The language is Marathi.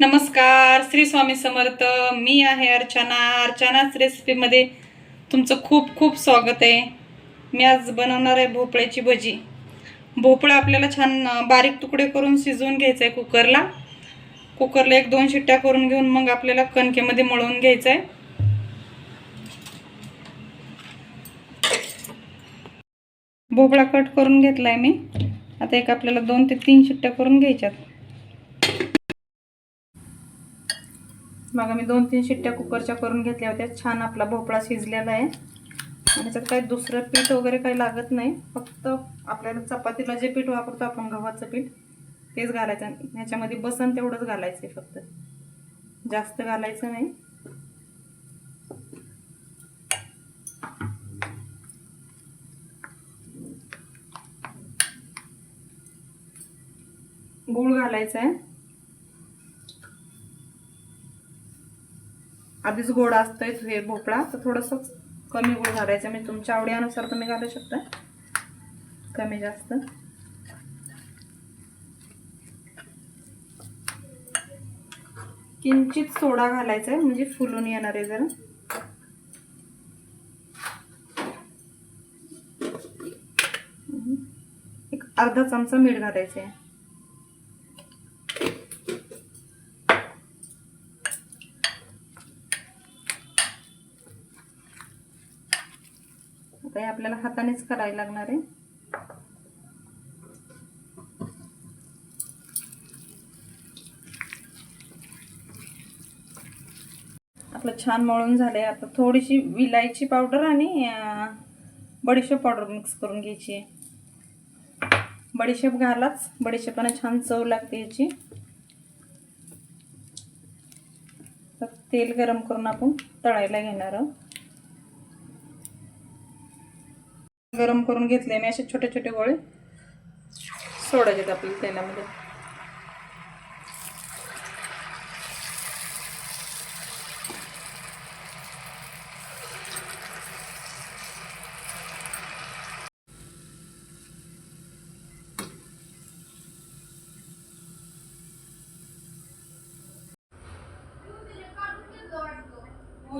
नमस्कार श्री स्वामी समर्थ. मी आहे अर्चना. अर्चनाच रेसिपीमध्ये तुमचं खूप खूप स्वागत आहे. मी आज बनवणार आहे भोपळ्याची भजी. भोपळा आपल्याला छान बारीक तुकडे करून शिजवून घ्यायचं आहे कुकरला. कुकरला एक दोन शिट्ट्या करून घेऊन मग आपल्याला कणकेमध्ये मळून घ्यायचं आहे भोपळा कट करून घेतला आहे मी. आता एक आपल्याला दोन ते तीन शिट्ट्या करून घ्यायच्यात. मग मी दोन तीन शिट्ट्या कुकरच्या करून घेतल्या होत्या. छान आपला भोपळा शिजलेला आहे. आणि त्याच्यात काही दुसरं पीठ वगैरे काही लागत नाही. फक्त आपल्याला चपातीला जे पीठ वापरतो आपण गव्हाचं पीठ तेच घालायचं. ह्याच्यामध्ये बसन तेवढंच घालायचं आहे फक्त. जास्त घालायचं नाही. गूळ घालायचा आहे. आधीच गोड असतंय हे भोपळा तर थोडंसं कमी गोड घालायचं म्हणजे तुमच्या आवडीनुसार तुम्ही घालू शकता. कमी जास्त. किंचित सोडा घालायचा आहे म्हणजे फुलून येणार आहे जरा. एक अर्धा चमचा मीठ घालायचं आहे. आता हे आपल्याला हातानेच करायला लागणार आहे. आपलं छान मळून झालंय. आता थोडीशी विलायची पावडर आणि बडीशेप पावडर मिक्स करून घ्यायची आहे. बडीशेप घालाच. बडीशेपाने छान चव लागते याची. तर तेल गरम करून आपण तळायला घेणार आहोत. गरम करून घेतले मी असे छोटे छोटे गोळे सोडायचे आपल्याला तेलामध्ये. हो